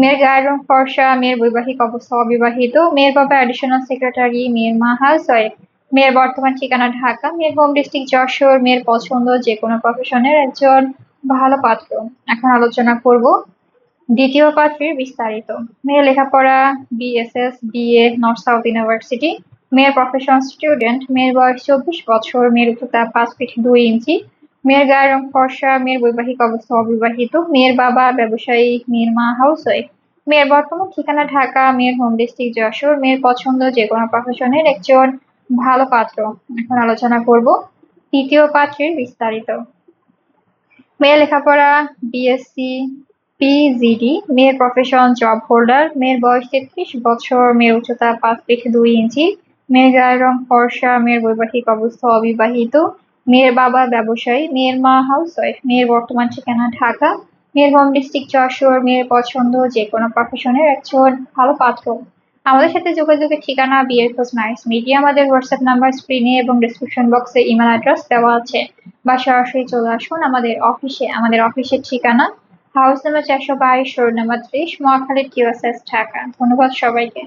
মেয়ের গায়ের রং ফর্সা, মেয়ের বৈবাহিক অবস্থা অবিবাহিত, মেয়ের বাবা অ্যাডিশনাল সেক্রেটারি মেয়ের মা হাউস মেয়ের বর্তমান ঠিকানা ঢাকা, মেয়ের হোম ডিস্ট্রিক্ট যশোর, মেয়ের পছন্দ যে কোনো প্রফেশনের একজন ভালো পাত্র। এখন আলোচনা করব দ্বিতীয় পাত্রীর বিস্তারিত। মেয়ের লেখাপড়া BSS BA north south university মেয়ের প্রফেশন স্টুডেন্ট মেয়ের বয়স চব্বিশ বছর, মেয়ের উচ্চতা পাঁচ ফিট দুই ইঞ্চি মেয়ের গায়ের রং ফর্সা, মেয়ের বৈবাহিক অবস্থা অবিবাহিত, মেয়ের বাবা ব্যবসায়ী, মেয়ের মা হাউস মেয়ের বর্তমান ঠিকানা ঢাকা, মেয়ের হোম ডিস্ট্রিক্ট যশোর, মেয়ের পছন্দ যে কোনো প্রফেশনের একজন ভালো পাত্র। এখন আলোচনা করব তৃতীয় পাত্রের বিস্তারিত। মেয়ের লেখাপড়া বিএসসি পিজিডি মেয়ের প্রফেশন জব হোল্ডার মেয়ের বয়স তেত্রিশ বছর, মেয়ের উচ্চতা পাঁচ ফিট দুই ইঞ্চি, মেয়ের গায়ের রং ফর্সা, মেয়ের বৈবাহিক অবস্থা অবিবাহিত মেয়ের বাবা ব্যবসায়ী, মেয়ের মা হাউস ওয়াইফ মেয়ের বর্তমান ঠিকানা ঢাকা, মেয়ের হোম ডিস্ট্রিক্ট যশোর, মেয়ের পছন্দ যে কোনো প্রফেশনের একজন ভালো পাত্র। আমাদের সাথে যোগাযোগের ঠিকানা বিয়ের খোঁজ নাইস মিডিয়া। আমাদের হোয়াটসঅ্যাপ নাম্বার স্ক্রিনে এবং ডিসক্রিপশন বক্সে ইমেল অ্যাড্রেস দেওয়া আছে। বা সরাসরি চলে আসুন আমাদের অফিসে আমাদের অফিসের ঠিকানা হাউস নাম্বার চারশো বাইশ রোড নাম্বার ত্রিশ মহাখালী কিউএসএস ঢাকা। ধন্যবাদ সবাইকে।